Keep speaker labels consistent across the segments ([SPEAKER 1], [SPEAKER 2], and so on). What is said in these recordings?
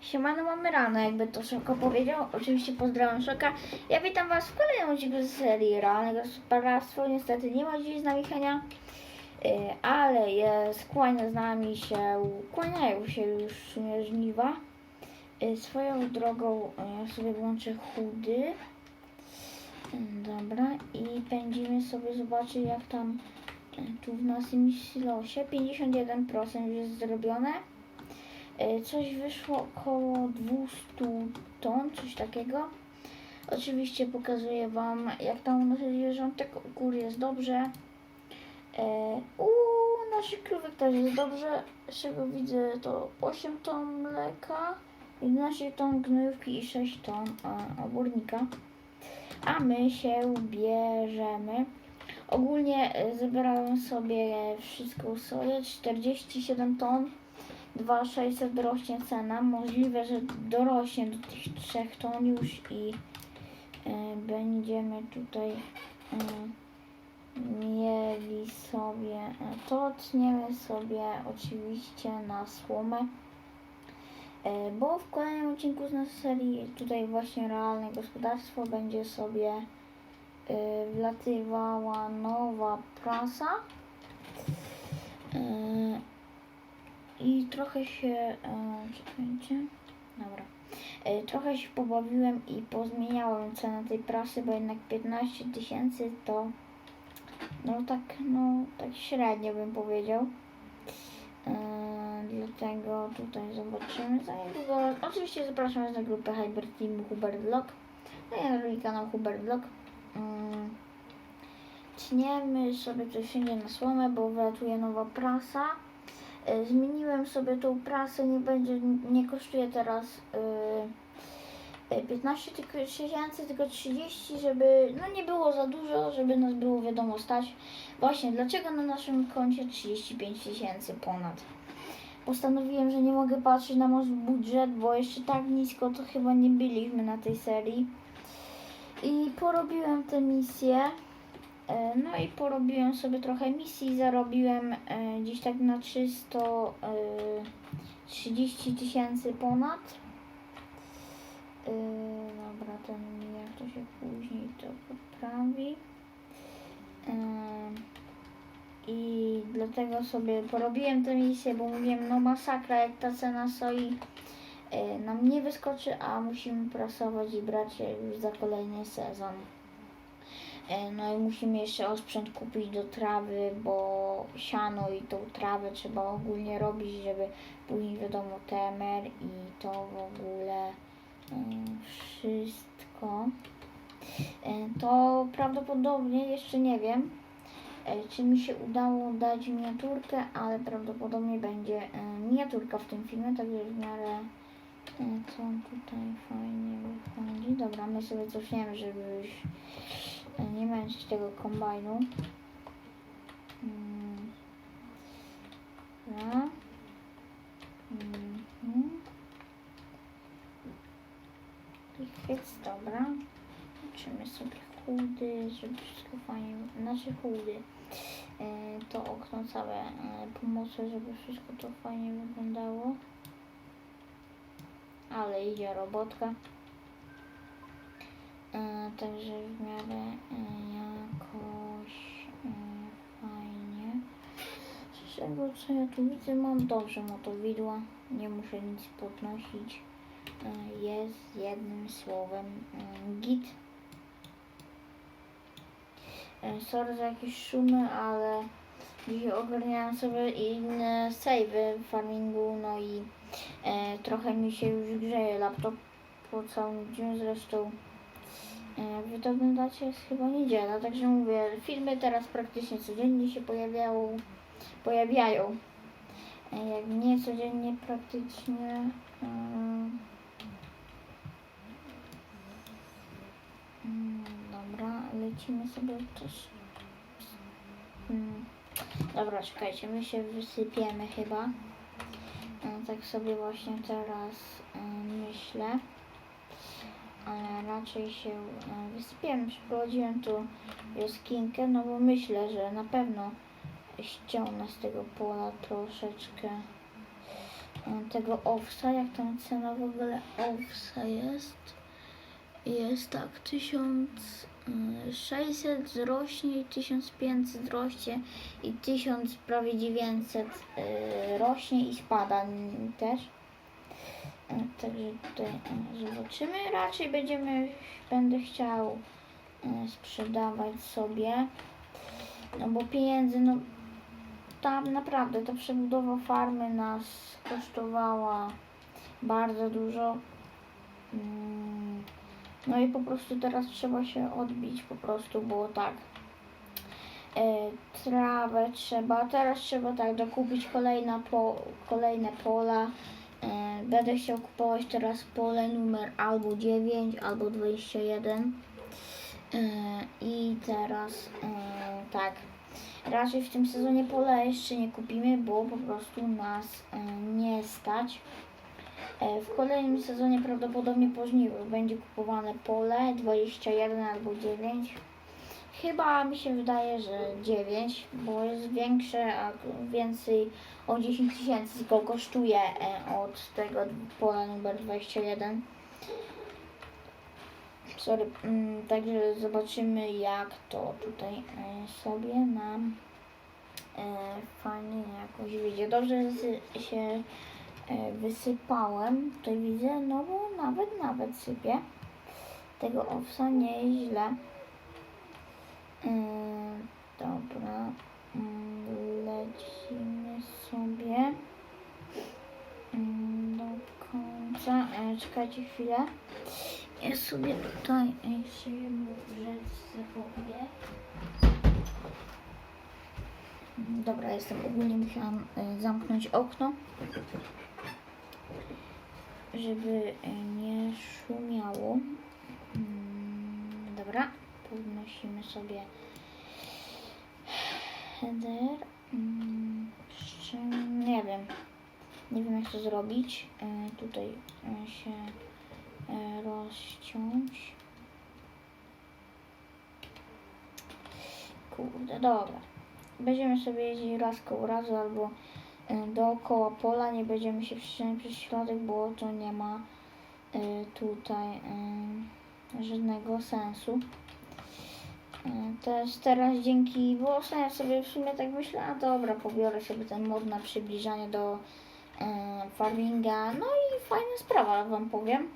[SPEAKER 1] Siemano, mamy rano, jakby to Szoko powiedział. Oczywiście pozdrawiam Szoka. Ja witam Was w kolejnym odcinku z serii Realnego Superstwo. Niestety nie ma dziś z nami Henia, y, ale jest, kłania z nami się, kłaniają się już w żniwa. Y, Swoją drogą y, ja sobie włączę chudy. Dobra, i pędzimy sobie zobaczyć jak tam tu w naszym silosie 51% już jest zrobione. E, Coś wyszło około 200 ton, coś takiego. Oczywiście pokazuję Wam, jak tam u naszych zwierzątek. U góry jest dobrze. E, U naszych krówek też jest dobrze. Z czego widzę to 8 ton mleka, 11 ton gnojówki i 6 ton e, obornika. A my się bierzemy. Ogólnie zebrałem sobie wszystką soję, 47 ton. 2600 dorośnie cena. Możliwe, że dorośnie do tych 3 ton już i e, będziemy tutaj e, mieli sobie e, to tniemy sobie oczywiście na słomę. Bo w kolejnym odcinku z naszej serii tutaj właśnie realne gospodarstwo będzie sobie wlatywała nowa prasa. I trochę się. E, czekajcie. Dobra. E, trochę się pobawiłem i pozmieniałem cenę tej prasy, bo jednak 15 tysięcy to. No tak, no tak średnio bym powiedział. E, dlatego tutaj zobaczymy za niedługo. Oczywiście zapraszam na grupę Hyper Team Hubert Vlog. No i na drugi kanał Hubert Vlog. Tniemy sobie coś wszędzie na słomę, bo wylatuje nowa prasa. E, Zmieniłem sobie tą prasę, nie będzie, nie kosztuje teraz y, y, 15 tylko tysięcy, tylko 30, żeby no nie było za dużo, żeby nas było wiadomo stać. Właśnie, dlaczego na naszym koncie 35 tysięcy ponad? Postanowiłem, że nie mogę patrzeć na nasz budżet, bo jeszcze tak nisko to chyba nie byliśmy na tej serii. I porobiłem te misje. E, No i porobiłem sobie trochę misji, zarobiłem e, gdzieś tak na 330 tysięcy ponad. E, dobra, ten jak to się później to poprawi. E, I dlatego sobie porobiłem tę misję, bo mówiłem, no masakra, jak ta cena soi e, nam nie wyskoczy, a musimy prasować i brać za kolejny sezon. E, No i musimy jeszcze osprzęt kupić do trawy, bo siano i tą trawę trzeba ogólnie robić, żeby później wiadomo temer i to w ogóle e, wszystko. E, To prawdopodobnie jeszcze nie wiem, czy mi się udało dać miniaturkę, ale prawdopodobnie będzie miniaturka w tym filmie, także w miarę co tutaj fajnie wychodzi. Dobra, my sobie cofniemy, żeby już nie męczyć tego kombajnu. Mm. Dobra. Mhm. I chyc, dobra. Liczymy sobie chudy, żeby wszystko fajnie, znaczy chudy. E, to okno całe e, pomocę, żeby wszystko to fajnie wyglądało. Ale idzie robotka. E, także w miarę e, jakoś e, fajnie. Z tego co ja tu widzę, mam dobrze motowidła. Nie muszę nic podnosić. Jest jednym słowem git. Sorry za jakieś szumy, ale dzisiaj ogarniałam sobie inne savey w farmingu, no i e, trochę mi się już grzeje laptop po całym dniu zresztą. E, Wy to oglądacie jest chyba niedziela, także mówię, filmy teraz praktycznie codziennie się pojawiają, pojawiają. E, Jak nie codziennie praktycznie. mm, mm, Dobra, lecimy sobie też. Mm, Dobra, czekajcie, my się wysypiemy chyba. E, Tak sobie właśnie teraz e, myślę raczej się e, wysypiałem. Przeprowadziłem tu jaskinkę, no bo myślę, że na pewno ściągnę z tego pola troszeczkę e, tego owsa, jak tam cena w ogóle owsa jest. Jest tak, 1600 wzrośnie, 1500 wzrośnie i 1000 prawie 900 e, rośnie i spada też. E, Także tutaj e, zobaczymy. Raczej będziemy, będę chciał e, sprzedawać sobie, no bo pieniędzy, no tam naprawdę ta przebudowa farmy nas kosztowała bardzo dużo. Mm, No i po prostu teraz trzeba się odbić po prostu, bo tak. Trawę trzeba, teraz trzeba tak dokupić po, kolejne pola. E, będę chciał kupować teraz pole numer albo 9, albo 21. E, I teraz e, tak. Raczej w tym sezonie pola jeszcze nie kupimy, bo po prostu nas nie stać. W kolejnym sezonie prawdopodobnie po żniwach będzie kupowane pole 21 albo 9. Chyba mi się wydaje, że 9, bo jest większe, a więcej o 10 tysięcy tylko kosztuje e, od tego pola numer 21. Sorry, mm, także zobaczymy jak to tutaj e, sobie nam e, fajnie jakoś wyjdzie. Dobrze się wysypałem, tutaj widzę, no bo nawet, nawet sypię. Tego owsa nie jest źle. E, dobra, mm, lecimy sobie mm, do końca. E, czekajcie chwilę. Ja sobie tutaj jeszcze jedną rzecz zrobię. Dobra, jestem ogólnie musiałam e, zamknąć okno, żeby e, nie szumiało. Mm, Dobra, podnosimy sobie header. Mm, nie wiem. Nie wiem jak to zrobić. E, Tutaj e, się e, rozciąć. Kurde, dobra. Będziemy sobie jeździć raz koło razu albo dookoła pola. Nie będziemy się przycinać przez środek, bo to nie ma tutaj żadnego sensu. E, Też teraz dzięki, bo ja sobie w sumie tak myślę, a dobra, pobiorę sobie ten mod na przybliżanie do e, farminga. No i fajna sprawa, wam powiem.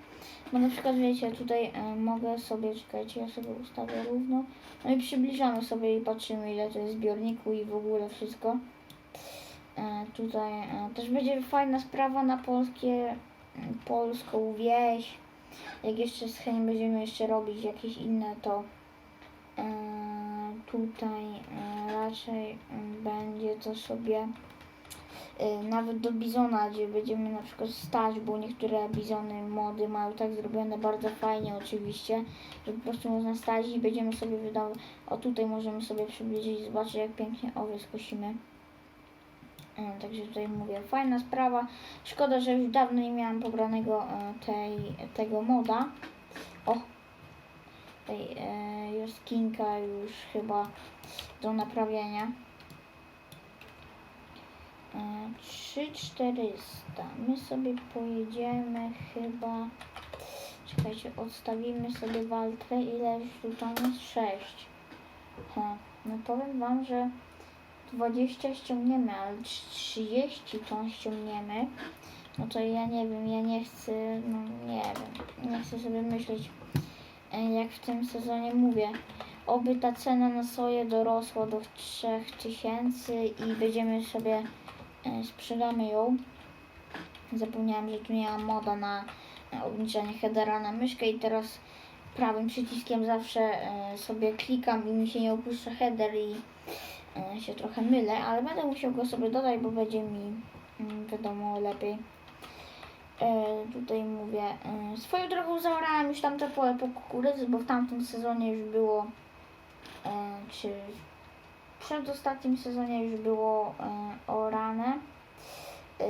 [SPEAKER 1] Bo na przykład wiecie, tutaj e, mogę sobie, czekajcie, ja sobie ustawię równo. No i przybliżamy sobie i patrzymy ile to jest zbiorniku i w ogóle wszystko. E, tutaj też będzie fajna sprawa na polskie, polską wieś. Jak jeszcze z chęcią będziemy jeszcze robić jakieś inne, to tutaj e, raczej e, będzie to sobie e, nawet do bizona, gdzie będziemy na przykład stać, bo niektóre bizony mody mają tak zrobione bardzo fajnie oczywiście, że po prostu można stać i będziemy sobie wydawać, o tutaj możemy sobie przybliżyć i zobaczyć jak pięknie owiec kosimy. E, Także tutaj mówię, fajna sprawa. Szkoda, że już dawno nie miałam pobranego e, tej, tego moda. O, tej e, jaskinka już chyba do naprawienia. E, 3400. My sobie pojedziemy chyba. Czekajcie, odstawimy sobie waltrę. Ile już tutaj jest? 6. Ha, no powiem wam, że 20 ściągniemy, ale 30 ton ściągniemy. No to ja nie wiem, ja nie chcę, no nie wiem, nie chcę sobie myśleć, jak w tym sezonie mówię. Oby ta cena na soję dorosła do 3000 i będziemy sobie, e, sprzedamy ją. Zapomniałam, że tu mam moda na e, obniżanie headera na myszkę i teraz prawym przyciskiem zawsze e, sobie klikam i mi się nie opuszcza header i e, się trochę mylę, ale będę musiał go sobie dodać, bo będzie mi mm, wiadomo lepiej. E, tutaj mówię, e, swoją drogą zaorałem już tamte pole po kukurydzy, bo w tamtym sezonie już było, e, czy w przedostatnim sezonie już było orane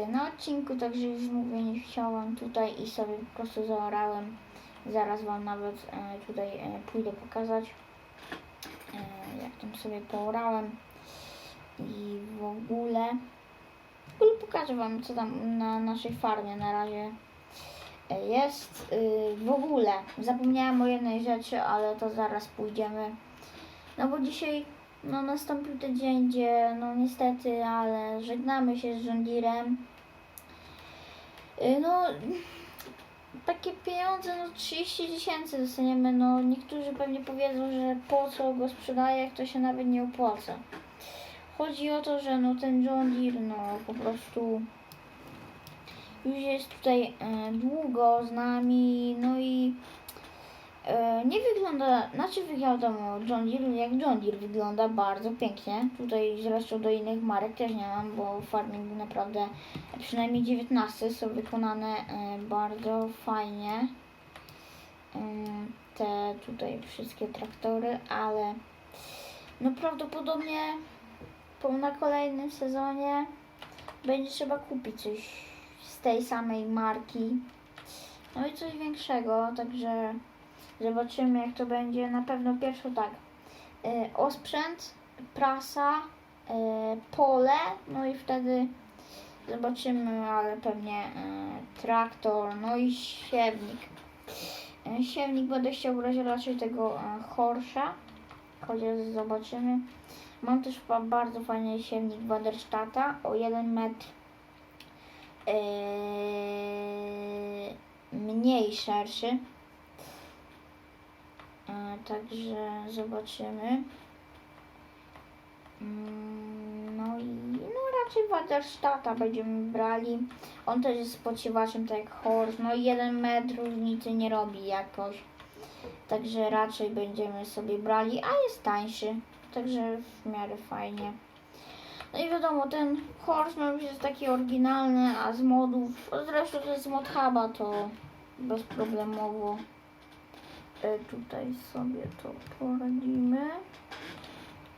[SPEAKER 1] na odcinku, także już mówię, nie chciałam tutaj i sobie po prostu zaorałem. Zaraz Wam nawet tutaj pójdę pokazać, jak tam sobie poorałem i w ogóle. W ogóle pokażę Wam, co tam na naszej farmie na razie e, jest. Y, W ogóle zapomniałam o jednej rzeczy, ale to zaraz pójdziemy. No bo dzisiaj no, nastąpił ten dzień, gdzie no niestety, ale żegnamy się z Deerem. Y, No, takie pieniądze, no 30 tysięcy dostaniemy, no niektórzy pewnie powiedzą, że po co go sprzedaje, jak to się nawet nie opłaca. Chodzi o to, że no ten John Deere, no po prostu już jest tutaj e, długo z nami, no i e, nie wygląda, znaczy wiadomo, John Deere jak John Deere wygląda bardzo pięknie. Tutaj zresztą do innych marek też nie mam, bo farming naprawdę przynajmniej 19 są wykonane e, bardzo fajnie. E, te tutaj wszystkie traktory, ale no prawdopodobnie po na kolejnym sezonie będzie trzeba kupić coś z tej samej marki. No i coś większego, także zobaczymy jak to będzie. Na pewno pierwszy tak. E, osprzęt, prasa, e, pole, no i wtedy zobaczymy, ale pewnie e, traktor, no i siewnik. E, siewnik będę chciał brać raczej tego Horsza, chociaż zobaczymy. Mam też bardzo fajny siewnik Waderstata o 1 metr eee, mniej szerszy. Także zobaczymy. Mm, No i no raczej Waderstata będziemy brali. On też jest spoczywaczem tak jak Horse. No i 1 metr różnicy nie robi jakoś. Także raczej będziemy sobie brali, a jest tańszy. Także w miarę fajnie. No i wiadomo, ten horse no jest taki oryginalny, a z modów, a zresztą to jest mod huba, to bezproblemowo e, tutaj sobie to poradzimy.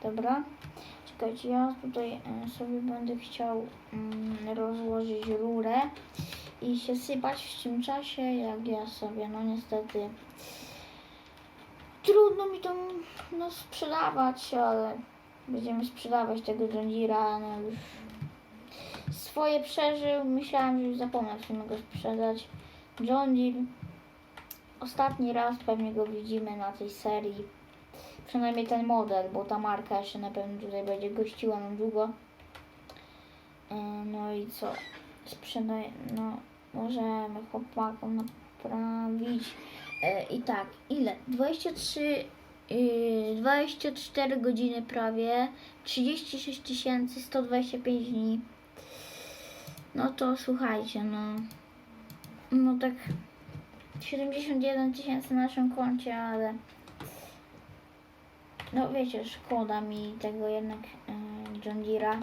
[SPEAKER 1] Dobra. Czekajcie, ja tutaj e, sobie będę chciał mm, rozłożyć rurę i się sypać w tym czasie, jak ja sobie, no niestety trudno mi to no, sprzedawać, ale będziemy sprzedawać tego John Deere'a, no już swoje przeżył, myślałam, że już zapomnę w sumie go sprzedać. John ostatni raz pewnie go widzimy na tej serii, przynajmniej ten model, bo ta marka jeszcze na pewno tutaj będzie gościła nam długo. E, No i co? Sprzedaj, no możemy chłopakom naprawić. E, I tak, ile? 23, yy, 24 godziny prawie, 36 tysięcy 125 dni. No to słuchajcie, no. No tak 71 tysięcy na naszym koncie, ale no wiecie, szkoda mi tego jednak yy, John Deere'a.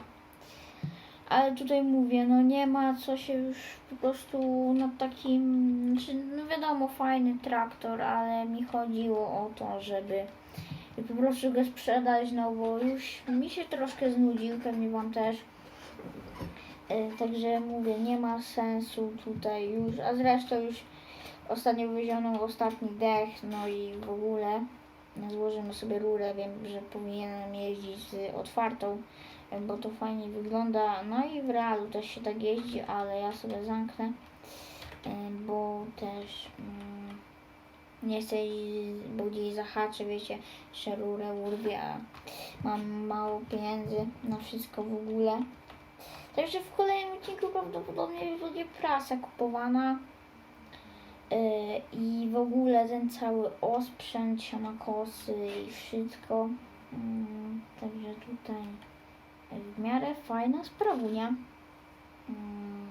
[SPEAKER 1] Ale tutaj mówię, no nie ma co się już po prostu nad takim, znaczy, no wiadomo, fajny traktor, ale mi chodziło o to, żeby po prostu go sprzedać, no bo już mi się troszkę znudził, pewnie wam też. E, Także mówię, nie ma sensu tutaj już, a zresztą już ostatnio wyzioną ostatni dech, no i w ogóle złożymy sobie rurę, wiem, że powinienem jeździć z otwartą, bo to fajnie wygląda, no i w realu też się tak jeździ, ale ja sobie zamknę, e, bo też mm, nie chcę, bo gdzieś zahaczę, wiecie, że rurę urwie, a mam mało pieniędzy na wszystko w ogóle. Także w kolejnym odcinku prawdopodobnie będzie prasa kupowana. Yy, I w ogóle ten cały osprzęt, siamakosy i wszystko. Mm, Także tutaj w miarę fajna sprawunia. Mm,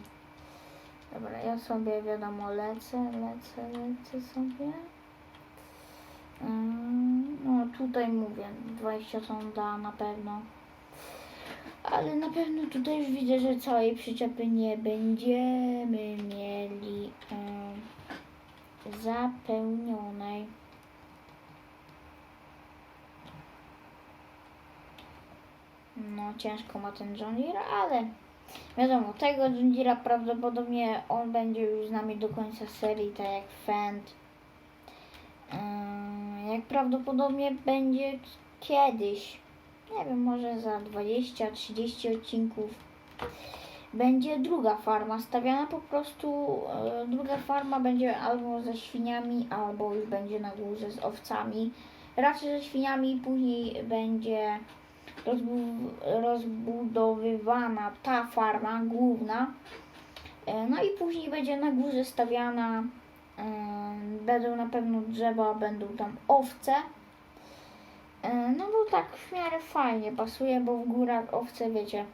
[SPEAKER 1] Dobra, ja sobie wiadomo lecę, lecę, lecę sobie. Mm, No tutaj mówię, 20 ton da na pewno. Ale na pewno tutaj już widzę, że całej przyczepy nie będziemy mieli zapełnionej. No ciężko ma ten John Deere, ale wiadomo, tego John prawdopodobnie on będzie już z nami do końca serii, tak jak Fend. Em, Jak prawdopodobnie będzie kiedyś nie wiem, może za 20-30 odcinków. będzie druga farma stawiana po prostu. E, druga farma będzie albo ze świniami, albo już będzie na górze z owcami. Raczej ze świniami, później będzie rozbudowywana ta farma główna. E, No i później będzie na górze stawiana, e, będą na pewno drzewa, będą tam owce. E, No bo tak w miarę fajnie pasuje, bo w górach owce, wiecie,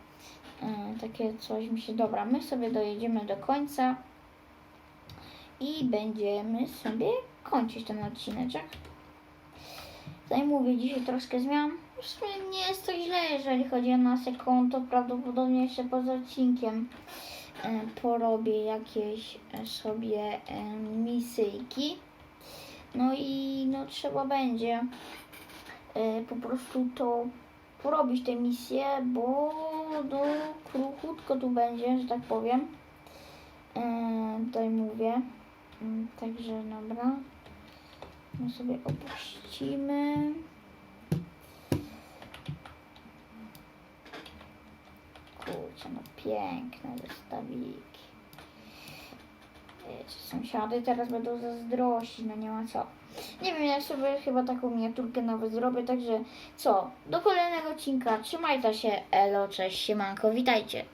[SPEAKER 1] takie coś mi się dobra. My sobie dojedziemy do końca i będziemy sobie kończyć ten odcineczek. Tutaj mówię, dzisiaj troszkę zmian. Sumie nie jest to źle, jeżeli chodzi o nasze konto. Prawdopodobnie jeszcze poza odcinkiem e, porobię jakieś e, sobie e, misyjki. No i no trzeba będzie po prostu to porobić te misje, bo no kruchutko tu będzie, że tak powiem. Tutaj mówię. Mm, Także dobra. My sobie opuścimy. No piękne zestawiki. Wiecie, sąsiady teraz będą zazdrościć, no nie ma co. Nie wiem, ja sobie chyba taką miniaturkę nawet zrobię, także co? Do kolejnego odcinka. Trzymajcie się, elo, cześć, siemanko, witajcie.